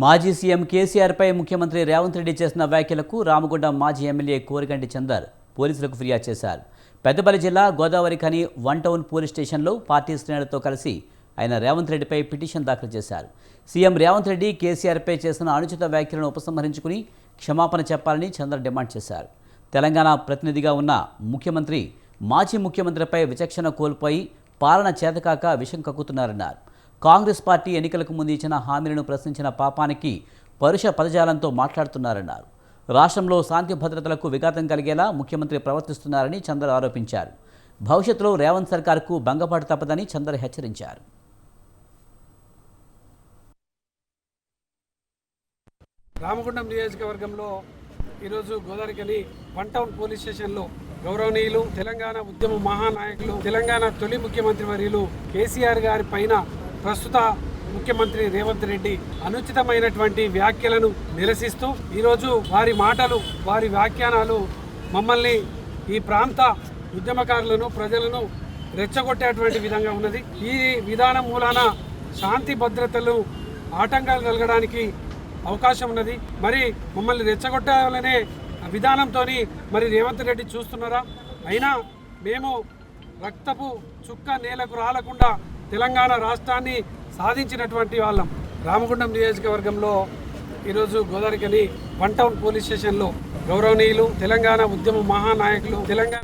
మాజీ సీఎం కేసీఆర్పై ముఖ్యమంత్రి రేవంత్ రెడ్డి చేసిన వ్యాఖ్యలకు రామగుండం మాజీ ఎమ్మెల్యే కోరికంటి చందర్ పోలీసులకు ఫిర్యాదు చేశారు. పెద్దపల్లి జిల్లా Godavari Khani one town police స్టేషన్లో పార్టీ శ్రేణులతో కలిసి ఆయన రేవంత్ రెడ్డిపై పిటిషన్ దాఖలు చేశారు. సీఎం రేవంత్ రెడ్డి కేసీఆర్పై చేసిన అనుచిత వ్యాఖ్యలను ఉపసంహరించుకుని క్షమాపణ చెప్పాలని చందర్ డిమాండ్ చేశారు. తెలంగాణ ప్రతినిధిగా ఉన్న ముఖ్యమంత్రి మాజీ ముఖ్యమంత్రిపై విచక్షణ కోల్పోయి పాలన చేతకాక విషం కక్కుతున్నారన్నారు. కాంగ్రెస్ పార్టీ ఎన్నికలకు ముందు ఇచ్చిన హామీలను ప్రశ్నించిన పాపానికి పరుష పదజాలంతో మాట్లాడుతున్నారన్నారు. రాష్ట్రంలో శాంతి భద్రతలకు విఘాతం కలిగేలా ముఖ్యమంత్రి ప్రవర్తిస్తున్నారని చందర్ ఆరోపించారు. భవిష్యత్తులో రేవంత్ సర్కార్కు భంగపాటు తప్పదని చందర్ హెచ్చరించారు. రామగుండం నియోజకవర్గంలో ఈరోజు గోదావరికని వన్ టౌన్ పోలీస్ స్టేషన్లో గౌరవనీయులు తెలంగాణ ఉద్యమ మహానాయకులు తెలంగాణ తొలి ముఖ్యమంత్రి వర్యులు కేసీఆర్ గారి పైన ప్రస్తుత ముఖ్యమంత్రి రేవంత్ రెడ్డి అనుచితమైనటువంటి వ్యాఖ్యలను నిరసిస్తూ ఈరోజు వారి మాటలు వారి వ్యాఖ్యానాలు మమ్మల్ని ఈ ప్రాంత ఉద్యమకారులను ప్రజలను రెచ్చగొట్టేటువంటి విధంగా ఉన్నది. ఈ విధానం మూలాన శాంతి భద్రతలు ఆటంకాలు కలగడానికి అవకాశం ఉన్నది. మరి మమ్మల్ని రెచ్చగొట్టాలనే విధానంతో మరి రేవంత్ రెడ్డి చూస్తున్నారా? అయినా మేము రక్తపు చుక్క నేలకు రాలకుండా తెలంగాణ రాష్ట్రాన్ని సాధించినటువంటి వాళ్ళం. రామగుండం నియోజకవర్గంలో ఈరోజు గోదావరికని వన్ టౌన్ పోలీస్ స్టేషన్లో గౌరవనీయులు తెలంగాణ ఉద్యమ మహానాయకులు తెలంగాణ